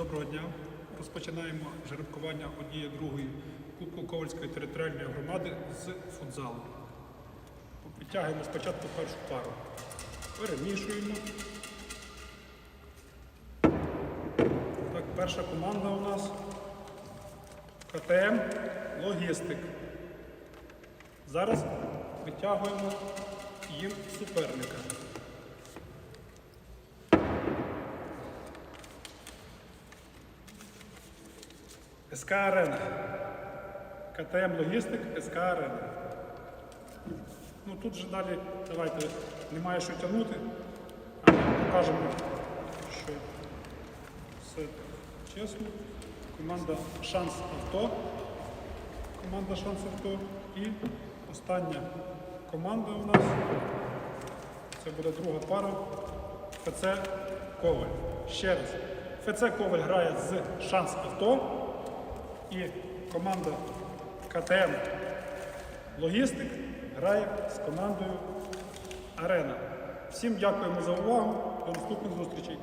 Доброго дня. Розпочинаємо жеребкування однієї другої Кубку Ковальської територіальної громади з футзалу. Підтягуємо спочатку першу пару. Перемішуємо. Так, перша команда у нас КТМ Логістик. Зараз витягуємо їм суперника. СК Арена. КТМ Логістик, СК Арена. Ну тут же далі давайте немає що тягнути, покажемо, що все чесно. Команда Шанс Авто. Команда Шанс Авто. І остання команда у нас. Це буде друга пара. ФЦ Коваль. Ще раз. ФЦ Коваль грає з Шанс Авто. І команда КТМ Логістик грає з командою Арена. Всім дякуємо за увагу. До наступних зустрічей.